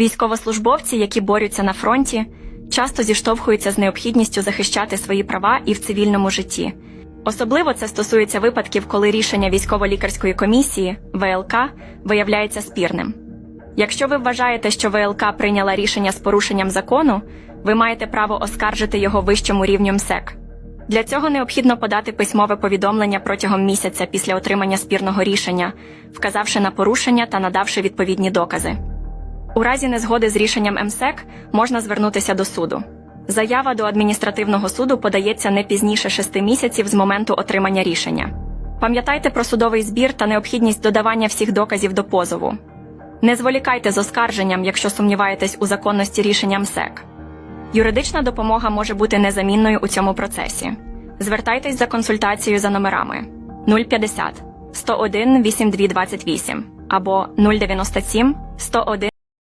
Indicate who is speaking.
Speaker 1: Військовослужбовці, які борються на фронті, часто зіштовхуються з необхідністю захищати свої права і в цивільному житті. Особливо це стосується випадків, коли рішення військово-лікарської комісії ВЛК виявляється спірним. Якщо ви вважаєте, що ВЛК прийняла рішення з порушенням закону, ви маєте право оскаржити його вищому рівню МСЕК. Для цього необхідно подати письмове повідомлення протягом місяця після отримання спірного рішення, вказавши на порушення та надавши відповідні докази. У разі незгоди з рішенням МСЕК можна звернутися до суду. Заява до адміністративного суду подається не пізніше шести місяців з моменту отримання рішення. Пам'ятайте про судовий збір та необхідність додавання всіх доказів до позову. Не зволікайте з оскарженням, якщо сумніваєтесь у законності рішення МСЕК. Юридична допомога може бути незамінною у цьому процесі. Звертайтесь за консультацією за номерами 050 101 8228 або 097 101